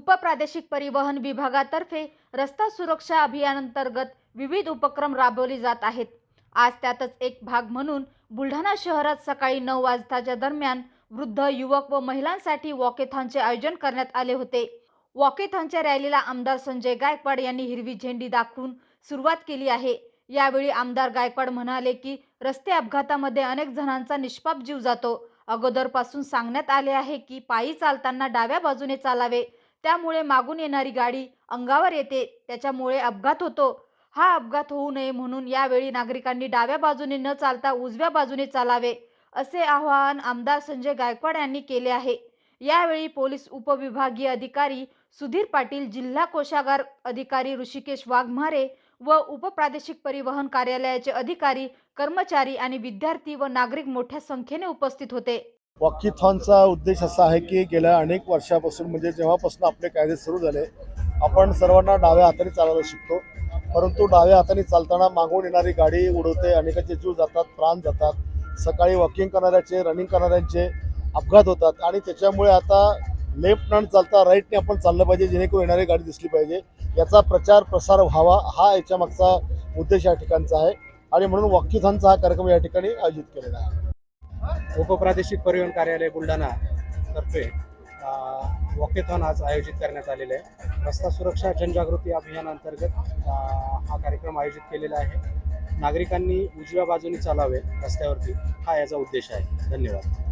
उपप्रादेशिक परिवहन विभागातर्फे रस्ता सुरक्षा अभियानांतर्गत विविध उपक्रम राबवले जात आहेत. आज त्यातच एक भाग म्हणून बुलढाणा शहरात सकाळी नऊ वाजताच्या दरम्यान वृद्ध युवक व महिलांसाठी वॉकेथॉनचे आयोजन करण्यात आले होते. वॉकेथॉनच्या रॅलीला आमदार संजय गायकवाड यांनी हिरवी झेंडी दाखवून सुरुवात केली आहे. यावेळी आमदार गायकवाड म्हणाले की रस्ते अपघातामध्ये अनेक जणांचा निष्पाप जीव जातो. अगोदरपासून सांगण्यात आले आहे की पायी चालताना डाव्या बाजूने चालावे त्यामुळे मागून येणारी गाडी अंगावर येते त्याच्यामुळे अपघात होतो. हा अपघात होऊ नये म्हणून यावेळी नागरिकांनी डाव्या बाजूने न चालता उजव्या बाजूने चालावे असे आवाहन आमदार संजय गायकवाड यांनी केले आहे. यावेळी पोलीस उपविभागीय अधिकारी सुधीर पाटील जिल्हा कोशागार अधिकारी ऋषिकेश वाघमारे व उपप्रादेशिक परिवहन कार्यालयाचे अधिकारी कर्मचारी आणि विद्यार्थी व नागरिक मोठ्या संख्येने उपस्थित होते. वॉकीथॉनचा उद्देश असा आहे की गेल्या अनेक वर्षापासून म्हणजे जेव्हापासून आपले कायदे सुरू झाले आपण सर्वांना डाव्या हाताने चालायला शिकतो. परंतु डाव्या हाताने चालताना मागून येणारी गाडी उडवते अनेकांचे जीव जातात प्राण जातात. सकाळी वॉकिंग करणाऱ्याचे रनिंग करणाऱ्यांचे अपघात होतात. आणि त्याच्यामुळे आता लेफ्ट हँड चालता राईटने आपण चाललं पाहिजे जेणेकरून येणारी गाडी दिसली पाहिजे. याचा प्रचार प्रसार व्हावा हा याच्या मागचा उद्देश या ठिकाणचा आहे. आणि म्हणून वॉकीथॉनचा हा कार्यक्रम या ठिकाणी आयोजित केलेला आहे. उपप्रादेशिक परिवहन कार्यालय बुलढाणा तर्फे वॉकेथॉन आज आयोजित करण्यात आलेले आहे. रस्ता सुरक्षा जनजागृती अभियानांतर्गत हा कार्यक्रम आयोजित केलेला आहे. नागरिकांनी उजव्या बाजूने चालावे रस्त्यावरती. हा याचा उद्देश आहे. धन्यवाद.